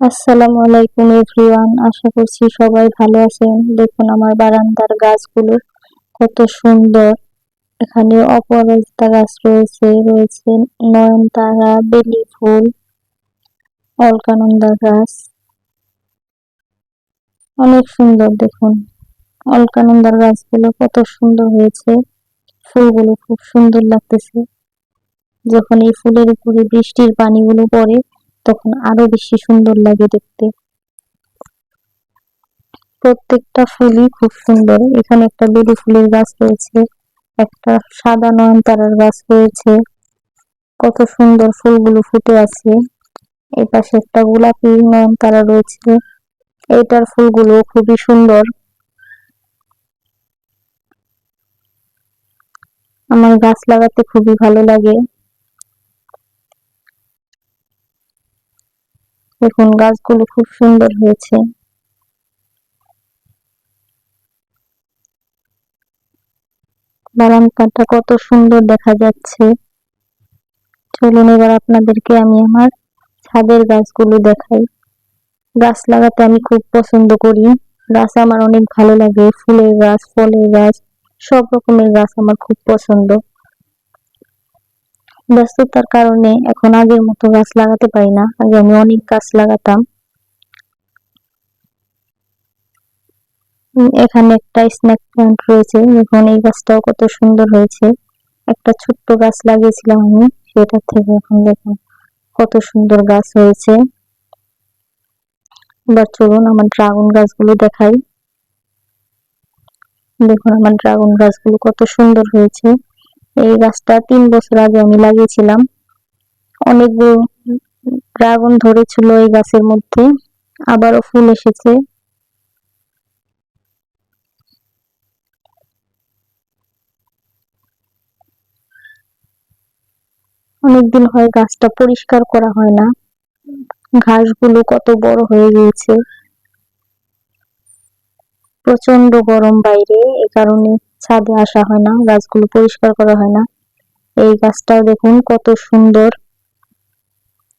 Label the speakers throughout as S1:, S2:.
S1: আসসালামু আলাইকুম এভরিওয়ান, আশা করছি সবাই ভালো আছেন। দেখুন আমার বারান্দার গাছগুলো কত সুন্দর। এখানে অপরাজিতা গাছ রয়েছে রয়েছে নয়নতারা, বেলি ফুল, অলকানন্দা গাছ। অনেক সুন্দর, দেখুন। অলকানন্দার গাছগুলো কত সুন্দর হয়েছে। ফুলগুলো খুব সুন্দর লাগতেছে। যখন এই ফুলের উপরে বৃষ্টির পানিগুলো পড়ে তখন আরও বেশি সুন্দর লাগে দেখতে। প্রত্যেকটা ফুলই খুব সুন্দর। এখানে একটা বেলি ফুলের গাছ রয়েছে, একটা সাদা নয়নতারার গাছ রয়েছে। কত সুন্দর ফুলগুলো ফুটে আছে। এই পাশে একটা গোলাপি নয়নতারা রয়েছে। এইটার ফুলগুলো খুবই সুন্দর। আমার গাছ লাগাতে খুবই ভালো লাগে। দেখুন, গাছগুলো খুব সুন্দর হয়েছে। বাগান কাঠটা কত সুন্দর দেখা যাচ্ছে। চলুন এবার আপনাদেরকে আমি আমার ছাদের গাছগুলো দেখাই। গাছ লাগাতে আমি খুব পছন্দ করি। গাছ আমার অনেক ভালো লাগে। ফুলের গাছ, ফলের গাছ, সব রকমের গাছ আমার খুব পছন্দ। ব্যস্ততার কারণে এখন আগের মতো গাছ লাগাতে পারি না। আগে আমি অনেক গাছ লাগাতাম। এখানে একটা স্ন্যাক প্লান্ট রয়েছে এখন এই গাছটাও কত সুন্দর হয়েছে। একটা ছোট্ট গাছ লাগিয়েছিলাম আমি, সেটা থেকে এখন দেখুন কত সুন্দর গাছ হয়েছে। এবার চলুন আমার ড্রাগন গাছগুলো দেখাই। দেখুন আমার ড্রাগন গাছগুলো কত সুন্দর হয়েছে। এই গাছটা তিন বছর আগে আমি লাগিয়েছিলাম। অনেকগুলো ড্রাগন ধরেছিল এই গাছের মধ্যে, আবারও ফুল এসেছে। অনেকদিন হয় গাছটা পরিষ্কার করা হয় না। ঘাসগুলো কত বড় হয়ে গিয়েছে। প্রচণ্ড গরম বাইরে এ কারণে ছাদে আসা হয় না, গাছগুলো পরিষ্কার করা হয় না। এই গাছটাও দেখুন কত সুন্দর।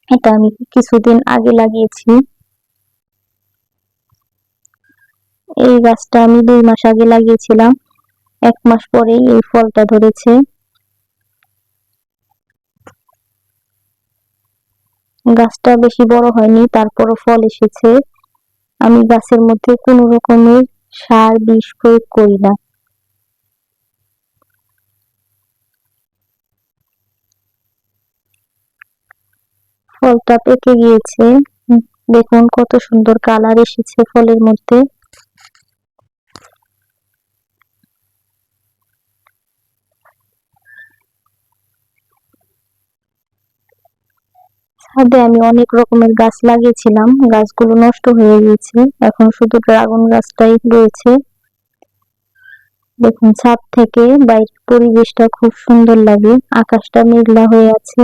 S1: এটা আমি কিছুদিন আগে লাগিয়েছি। এই গাছটা আমি দুই মাস আগে লাগিয়েছিলাম। এক মাস পরেই এই ফলটা ধরেছে। গাছটা বেশি বড় হয়নি, তারপরও ফল এসেছে। আমি গাছের মধ্যে কোনো রকমের সার বিষ প্রয়োগ করি না। ফলটা পেকে গিয়েছে। দেখুন কত সুন্দর কালার এসেছে ফলের মধ্যে। ছাদে আমি অনেক রকমের গাছ লাগিয়েছিলাম। গাছগুলো নষ্ট হয়ে গিয়েছে। এখন শুধু ড্রাগন গাছটাই রয়েছে। দেখুন ছাদ থেকে বাইরের পরিবেশটা খুব সুন্দর লাগে। আকাশটা মেঘলা হয়ে আছে।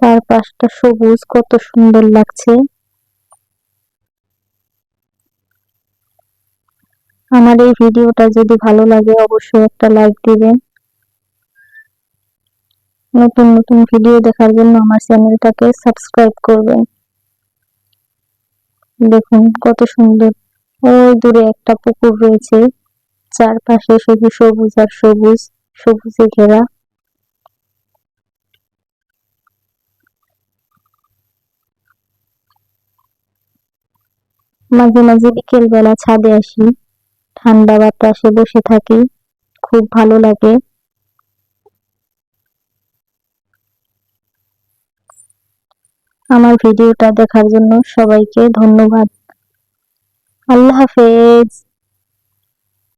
S1: চারপাশটা সবুজ, কত সুন্দর লাগছে। আমার এই ভিডিওটা যদি ভালো লাগে, অবশ্যই একটা লাইক দিবেন। নতুন নতুন ভিডিও দেখার জন্য আমার চ্যানেলটাকে সাবস্ক্রাইব করবেন। দেখুন কত সুন্দর। ওই দূরে একটা পুকুর রয়েছে। চারপাশে শুধু সবুজ আর সবুজ, সবুজে ঘেরা। মাঝে মাঝে বিকেল বেলা ছাদে আসি। ঠান্ডা বাতাসে বসে থাকি। খুব ভালো লাগে। আমার ভিডিওটা দেখার জন্য সবাইকে ধন্যবাদ। আল্লাহ হাফেজ।